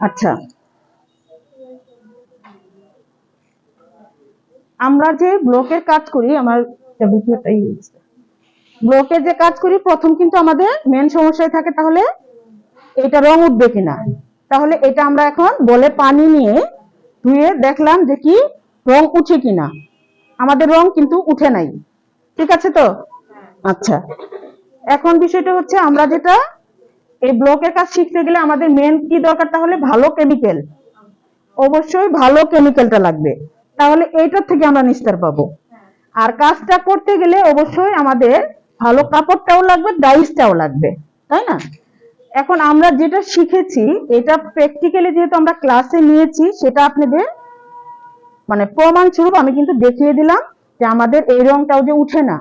আচ্ছা। আমরা যে ব্লকের কাজ করি, আমার ব্লকের যে কাজ করি, প্রথম কিন্তু আমাদের মেন সমস্যায় থাকে তাহলে এটা রং উঠবে কিনা। তাহলে এটা আমরা এখন বলে পানি নিয়ে ধুয়ে দেখলাম যে কি রং উঠে কিনা। আমাদের রং কিন্তু উঠে নাই। ঠিক আছে তো? আচ্ছা। এখন বিষয়টা হচ্ছে আমরা যেটা এই ব্লকের কাজ শিখতে গেলে আমাদের মেন কি দরকার? তাহলে ভালো কেমিক্যাল অবশ্যই ভালো কেমিক্যালটা লাগবে। তাহলে এইটার থেকে আমরা নিস্তার পাবো। আর কাজটা করতে গেলে অবশ্যই আমাদের ভালো কাপড়টাও লাগবে ডাইসটাও লাগবে। তাই না? এখন আমরা যেটা শিখেছি, এটা প্র্যাকটিক্যালি যেহেতু আমরা ক্লাসে নিয়েছি, সেটা আপনাদের মানে প্রমাণ স্বরূপ আমি কিন্তু দেখিয়ে দিলাম যে আমাদের এই রংটাও যে উঠে না।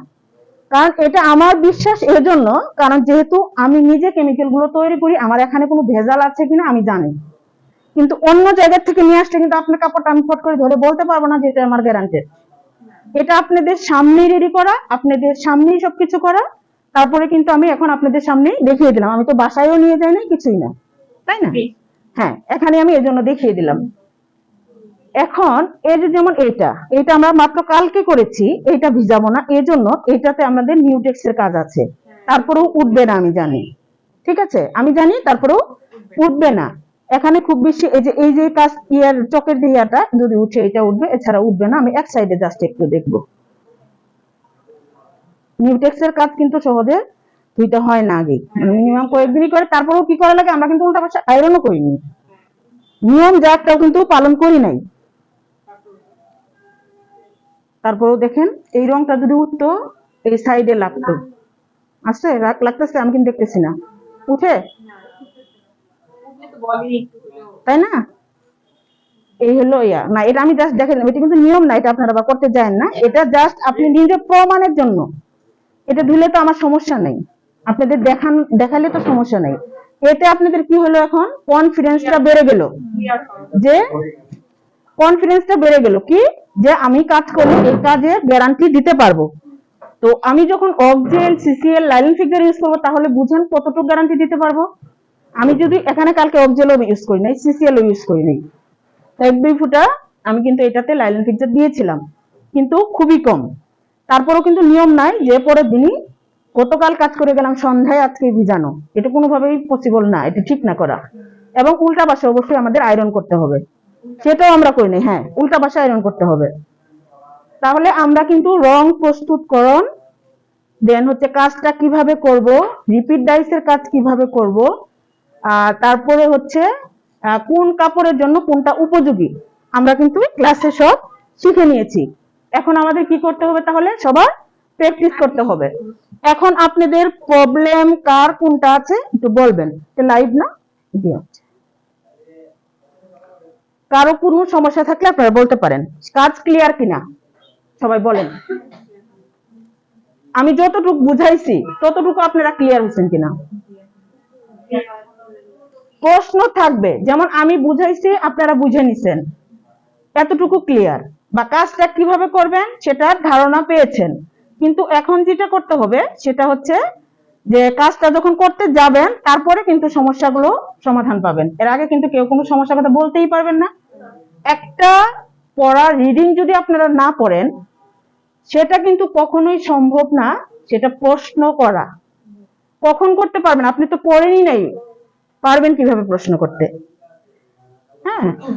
কারণ এটা আমার বিশ্বাস এজন্য কারণ যেহেতু আমি নিজে কেমিক্যালগুলো তৈরি করি আমার এখানে কোনো ভেজাল আছে কিনা আমি জানি। কিন্তু অন্য জায়গা থেকে নিয়ে আসলে কিন্তু আপনার কাপড়টা আমি ফট করে ধরে বলতে পারব না যে এটা আমার গ্যারান্টেড এটা আপনাদের সামনেই রেডি করা আপনাদের সামনেই সবকিছু করা। তারপরে কিন্তু আমি এখন আপনাদের সামনেই দেখিয়ে দিলাম। আমি তো বাসায়ও নিয়ে যাই না কিছুই না তাই না? হ্যাঁ এখানে আমি এজন্য দেখিয়ে দিলাম। এখন এই যে যেমন এটা এটা আমরা মাত্র কালকে করেছি, এটা ভিজাবো না এই জন্য এটাতে আমাদের নিউটেক্স এর কাজ আছে। তারপরেও উঠবে না আমি জানি। ঠিক আছে? আমি জানি তারপরেও উঠবে না। এখানে খুব বেশি, এই যে এই যে কাজ ইয়ার, চকের দিয়াটা যদি উঠে এটা উঠবে, এছাড়া উঠবে না। আমি এক সাইডে জাস্ট একটু দেখব। নিউটেক্স এর কাজ কিন্তু সহজে দুইটা হয় না আগে। মিনিমাম কয়েকদিনই করে, তারপরেও কি করা লাগে? আমরা কিন্তু উল্টা পাশে আয়রনও করিনি। নিয়ম যা একটাও কিন্তু পালন করি নাই। তারপরেও দেখেন, এই রংটা যদি উঠতো, এই সাইডে লাগতো। আসছে রাগ লাগতেছে, আমি কিন্তু দেখতেছি না। উঠে? তাই না? এই হলো ইয়া। না, এটা আমি জাস্ট দেখেন, এটা কিন্তু নিয়ম না, এটা আপনারা আবার করতে যায় না। এটা জাস্ট আপনি নিজের প্রমাণের জন্য। এটা ধুলে তো আমার সমস্যা নেই। আপনাদের দেখান, দেখালে তো সমস্যা নেই। এতে আপনাদের কি হলো এখন? কনফিডেন্সটা বেড়ে গেল। যে কনফিডেন্সটা বেড়ে গেল। কি? যে আমি কাজ করলে এই কাজে গ্যারান্টি দিতে পারব। তো আমি যখন অকজেল সিসিএল লাইলিন ফিগার ইউজ করব, তাহলে বুঝেন কতটুকু গ্যারান্টি দিতে পারব? আমি যদি এখানে কালকে অকজেলও ইউজ করি নাই সিসিএলও ইউজ করি নাই এক দুই ফুটা আমি কিন্তু এটাতে লাইলিন ফিক্সার দিয়েছিলাম। কিন্তু খুবই কম। তারপরেও কিন্তু নিয়ম নাই যে পরের দিনই গতকাল কাজ করে গেলাম, সন্ধ্যায় আজকে ভিজানো এটা কোনোভাবেই পসিবল না, এটা ঠিক না করা। এবং উল্টা পাশে অবশ্যই আমাদের আয়রন করতে হবে। সেটাও আমরা করি নাই হ্যাঁ উল্টা পাশে আয়রন করতে হবে। তাহলে আমরা কিন্তু রং প্রস্তুতকরণ দেন হচ্ছে কাজটা কীভাবে করব রিপিট ডাইসের কাজ কীভাবে করব, আর তারপরে হচ্ছে কোন কাপড়ের জন্য কোনটা উপযোগী, আমরা কিন্তু ক্লাসে সব শিখে নিয়েছি। এখন আমাদের কি করতে হবে তাহলে? সবার প্র্যাকটিস করতে হবে। এখন আপনাদের প্রবলেম কার কোনটা আছে একটু বলবেন লাইভ না? দিয়ে কারও কোনো সমস্যা থাকলে আপনারা বলতে পারেন। কাজ ক্লিয়ার কিনা? সবাই বলেন। আমি যতটুকু বুঝাইছি, ততটুকু আপনারা ক্লিয়ার হচ্ছেন কিনা? প্রশ্ন থাকবে, যেমন আমি বুঝাইছি, আপনারা বুঝে নিছেন। এতটুকু ক্লিয়ার বা কাজটা কীভাবে করবেন সেটার ধারণা পেয়েছেন। কিন্তু এখন যেটা করতে হবে, সেটা হচ্ছে যে কাজটা যখন করতে যাবেন, তারপরে কিন্তু সমস্যাগুলো সমাধান পাবেন। এর আগে কিন্তু কেউ কোনো সমস্যার কথা বলতেই পারবেন না। একটা পড়া রিডিং যদি আপনারা না পড়েন, সেটা কিন্তু কখনোই সম্ভব না, সেটা প্রশ্ন করা। কখন করতে পারবেন? আপনি তো পড়েনই নাই। পারবেন কীভাবে প্রশ্ন করতে? হ্যাঁ?